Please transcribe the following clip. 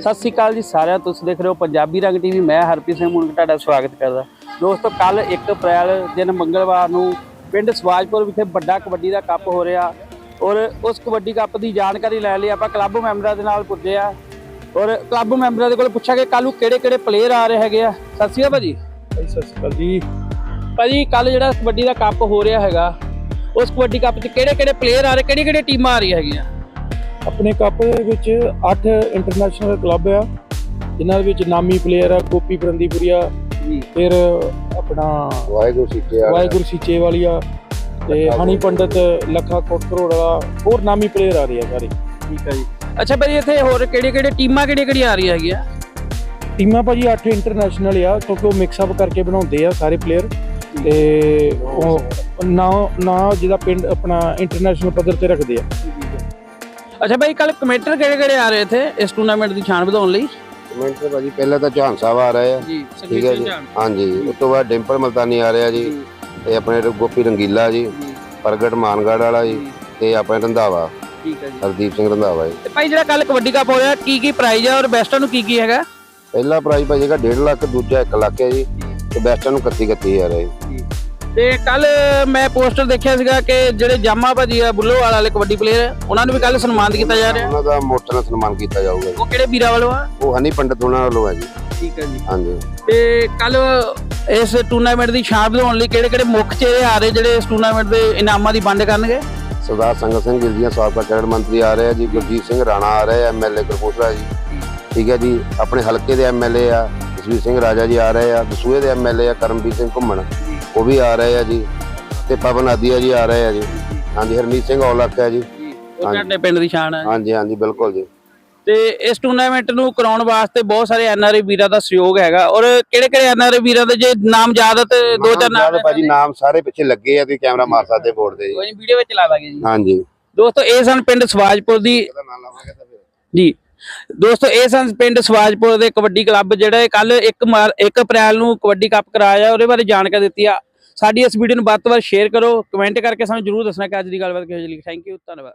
ਸਤਿ ਸ੍ਰੀ ਅਕਾਲ ਜੀ ਸਾਰਿਆਂ। ਤੁਸੀਂ ਦੇਖ ਰਹੇ ਹੋ ਪੰਜਾਬੀ ਰੰਗ ਟੀਵੀ। ਮੈਂ ਹਰਪ੍ਰੀਤ ਸਿੰਘ ਮੁੰਡਾ ਤੁਹਾਡਾ ਸਵਾਗਤ ਕਰਦਾ। ਦੋਸਤੋ ਕੱਲ 1 ਅਪ੍ਰੈਲ ਦਿਨ ਮੰਗਲਵਾਰ ਨੂੰ ਪਿੰਡ ਸਵਾਜਪੁਰ ਵਿਖੇ ਵੱਡਾ ਕਬੱਡੀ ਦਾ ਕੱਪ ਹੋ ਰਿਹਾ ਔਰ ਉਸ ਕਬੱਡੀ ਕੱਪ ਦੀ ਜਾਣਕਾਰੀ ਲੈ ਲਈ। ਆਪਾਂ ਕਲੱਬ ਮੈਂਬਰਾਂ ਦੇ ਨਾਲ ਪੁੱਜੇ ਆ ਔਰ ਕਲੱਬ ਮੈਂਬਰਾਂ ਦੇ ਕੋਲ ਪੁੱਛਾਂਗੇ ਕੱਲ ਨੂੰ ਕਿਹੜੇ ਕਿਹੜੇ ਪਲੇਅਰ ਆ ਰਹੇ ਹੈਗੇ ਆ। ਸਤਿ ਸ੍ਰੀ ਅਕਾਲ ਭਾਜੀ। ਸਤਿ ਸ਼੍ਰੀ ਅਕਾਲ ਜੀ। ਭਾਜੀ ਕੱਲ ਜਿਹੜਾ ਕਬੱਡੀ ਦਾ ਕੱਪ ਹੋ ਰਿਹਾ ਹੈਗਾ ਉਸ ਕਬੱਡੀ ਕੱਪ 'ਚ ਕਿਹੜੇ ਕਿਹੜੇ ਪਲੇਅਰ ਆ ਰਹੇ ਕਿਹੜੀ ਕਿਹੜੀ ਟੀਮਾਂ ਆ ਰਹੀਆਂ ਹੈਗੀਆਂ? ਆਪਣੇ ਕੱਪ ਦੇ ਵਿੱਚ 8 ਇੰਟਰਨੈਸ਼ਨਲ ਕਲੱਬ ਆ ਜਿਨ੍ਹਾਂ ਦੇ ਵਿੱਚ ਨਾਮੀ ਪਲੇਅਰ ਆ ਗੋਪੀ ਫਰੰਦੀਪੁਰੀਆ ਜੀ। ਫਿਰ ਆਪਣਾ ਵਾਹਿਗੁਰੂ ਸੀਚੇ ਵਾਲਾ ਵਾਹਿਗੁਰੂ ਸੀਚੇ ਵਾਲੀਆ ਤੇ ਹਣੀ ਪੰਡਤ ਲੱਖਾ ਕੋਟ ਕਰੋੜ ਵਾਲਾ ਹੋਰ ਨਾਮੀ ਪਲੇਅਰ ਆ ਰਹੇ ਆ ਸਾਰੇ। ਠੀਕ ਹੈ ਜੀ। ਅੱਛਾ ਭਾਜੀ ਇੱਥੇ ਹੋਰ ਕਿਹੜੀ ਕਿਹੜੀ ਟੀਮਾਂ ਕਿਹੜੀਆਂ ਕਿਹੜੀਆਂ ਆ ਰਹੀਆਂ ਹੈਗੀਆਂ? ਟੀਮਾਂ ਭਾਜੀ 8 ਇੰਟਰਨੈਸ਼ਨਲ ਆ ਕਿਉਂਕਿ ਉਹ ਮਿਕਸ ਅਪ ਕਰਕੇ ਬਣਾਉਂਦੇ ਆ ਸਾਰੇ ਪਲੇਅਰ ਤੇ ਉਹ ਨਾ ਨਾ ਜਿਹਦਾ ਪਿੰਡ ਆਪਣਾ ਇੰਟਰਨੈਸ਼ਨਲ ਪੱਧਰ ਤੇ ਰੱਖਦੇ ਆ। ਅੱਛਾ ਭਾਈ ਕੱਲ ਕਮੈਂਟਰ ਕਿਹੜੇ ਕਿਹੜੇ ਆ ਰਹੇ ਇੱਥੇ? ਇਸ ਟੂਰਨਾਮੈਂਟ ਦੀ ਛਾਣ ਵਧਾਉਣ ਲਈ? ਮਿੰਟ ਤੇ ਭਾਜੀ ਪਹਿਲਾਂ ਤਾਂ ਝਾਨ ਸਾਹਿਬ ਆ ਰਹੇ ਆ। ਜੀ ਠੀਕ ਹੈ ਜੀ। ਹਾਂਜੀ ਉਸ ਤੋਂ ਬਾਅਦ ਡਿੰਪਲ ਮਲਤਾਨੀ ਆ ਰਿਹਾ ਜੀ। ਤੇ ਆਪਣੇ ਗੋਪੀ ਰੰਗੀਲਾ ਜੀ। ਪ੍ਰਗਟ ਮਾਨਗੜ ਵਾਲਾ ਜੀ। ਤੇ ਆਪਣੇ ਰੰਧਾਵਾ। ਠੀਕ ਹੈ ਜੀ। ਹਰਦੀਪ ਸਿੰਘ ਰੰਧਾਵਾ ਜੀ। ਤੇ ਭਾਈ ਜਿਹੜਾ ਕੱਲ ਕਬੱਡੀ ਕੱਪ ਹੋ ਰਿਹਾ ਕੀ ਕੀ ਪ੍ਰਾਈਜ਼ ਹੈ ਔਰ ਬੈਸਟਾਂ ਨੂੰ ਕੀ ਕੀ ਹੈਗਾ? ਪਹਿਲਾ ਪ੍ਰਾਈਜ਼ ਭਾਜੀ ਹੈਗਾ 1.5 ਲੱਖ ਦੂਜਾ 1 ਲੱਖ ਹੈ ਜੀ। ਤੇ ਬੈਸਟਾਂ ਨੂੰ 31 31 ਹਜ਼ਾਰ ਹੈ ਜੀ। ਤੇ ਕੱਲ ਮੈਂ ਪੋਸਟਰ ਦੇਖਿਆ ਸੀਗਾ ਕਿ ਜਿਹੜੇ ਜਾਮਾ ਭਾਜੀ ਆ ਬੁੱਲੋਵਾਲ ਵਾਲੇ ਕਬੱਡੀ ਪਲੇਅਰ ਉਹਨਾਂ ਨੂੰ ਵੀ ਕੱਲ ਸਨਮਾਨਿਤ ਕੀਤਾ ਜਾ ਰਿਹਾ। ਉਹਨਾਂ ਦਾ ਮੋਟਰ ਨਾਲ ਸਨਮਾਨ ਕੀਤਾ ਜਾਊਗਾ ਜੀ। ਉਹ ਕਿਹੜੇ ਵੀਰਾਂ ਵੱਲੋਂ ਆ? ਉਹ ਹਨੀ ਪੰਡਤ ਉਹਨਾਂ ਵੱਲੋਂ ਹੈ ਜੀ। ਠੀਕ ਹੈ ਜੀ। ਹਾਂਜੀ। ਤੇ ਕੱਲ ਇਸ ਟੂਰਨਾਮੈਂਟ ਦੀ ਛਾਂ ਵਧਾਉਣ ਲਈ ਕਿਹੜੇ ਕਿਹੜੇ ਮੁੱਖ ਚਿਹਰੇ ਆ ਰਹੇ ਜਿਹੜੇ ਇਸ ਟੂਰਨਾਮੈਂਟ ਦੇ ਇਨਾਮਾਂ ਦੀ ਵੰਡ ਕਰਨਗੇ? ਸਰਦਾਰ ਸੰਗਤ ਸਿੰਘ ਗਿੱਲ ਦੀਆਂ ਸਾਬਕਾ ਕੈਡਰ ਮੰਤਰੀ ਆ ਰਹੇ ਆ ਜੀ ਗੁਰਜੀਤ ਸਿੰਘ ਰਾਣਾ ਆ ਰਹੇ ਆ ਐਮਐਲਏ ਕਰਪੂਰਾ ਜੀ। ਠੀਕ ਹੈ ਜੀ ਆਪਣੇ ਹਲਕੇ ਦੇ ਐਮਐਲਏ ਆ ਜਸਵੀਰ ਸਿੰਘ ਰਾਜਾ ਜੀ ਆ ਰਹੇ ਆ ਦਸੂਹੇ ਦੇ ਐਮਐਲਏ ਆ ਕਰਮਜੀਤ ਸਿੰਘ ਘੁੰਮਣ। ਉਹ ਵੀ ਆ ਰਹੇ ਆ ਜੀ। ਤੇ ਪਵਨ ਆਦੀਆ ਜੀ ਆ ਰਹੇ ਆ ਜੀ। ਹਾਂਜੀ ਹਰਮੀਤ ਸਿੰਘ ਔਲਖ ਹੈ ਜੀ। ਉਹ ਸਾਡੇ ਪਿੰਡ ਦੀ ਸ਼ਾਨ ਹੈ ਹਾਂਜੀ ਹਾਂਜੀ ਬਿਲਕੁਲ ਜੀ। ਤੇ ਇਸ ਟੂਰਨਾਮੈਂਟ ਨੂੰ ਕਰਾਉਣ ਵਾਸਤੇ ਬਹੁਤ ਸਾਰੇ ਐਨਆਰਆਈ ਵੀਰਾਂ ਦਾ ਸਹਿਯੋਗ ਹੈਗਾ। ਔਰ ਕਿਹੜੇ ਕਿਹੜੇ ਐਨਆਰਆਈ ਵੀਰਾਂ ਦੇ ਜੇ ਨਾਮ ਯਾਦ ਤੇ ਦੋ ਚਾਰ ਨਾਮ ਭਾਜੀ ਨਾਮ ਸਾਰੇ ਪਿੱਛੇ ਲੱਗੇ ਆ ਤੁਸੀਂ ਕੈਮਰਾ ਮਾਰ ਸਕਦੇ ਬੋਰਡ ਤੇ ਜੀ। ਕੋਈ ਵੀਡੀਓ ਵਿੱਚ ਲਾ ਦਾਂਗੇ ਜੀ। ਹਾਂਜੀ। ਦੋਸਤੋ ਇਹ ਸਨ ਪਿੰਡ ਸਵਾਜਪੁਰ ਦੀ। ਜੀ। ਦੋਸਤੋ, ਇਹ ਸਨ ਪਿੰਡ ਸਵਾਜਪੁਰ ਦੇ ਕਬੱਡੀ ਕਲੱਬ, ਜਿਹੜਾ ਕੱਲ 1 1 ਅਪ੍ਰੈਲ ਨੂੰ ਕਬੱਡੀ ਕੱਪ ਕਰਾਇਆ, ਉਹਦੇ ਬਾਰੇ ਜਾਣਕਾਰੀ ਦਿੱਤੀ ਆ। ਸਾਡੀ ਇਸ ਵੀਡੀਓ ਨੂੰ ਵੱਧ ਤੋਂ ਵੱਧ ਸ਼ੇਅਰ ਕਰੋ ਕਮੈਂਟ ਕਰਕੇ ਸਾਨੂੰ ਜਰੂਰ ਦੱਸਣਾ ਕਿ ਅੱਜ ਦੀ ਗੱਲਬਾਤ ਕਿਹੋ ਜਿਹੀ ਲੱਗੀ। ਥੈਂਕ ਯੂ ਧੰਨਵਾਦ।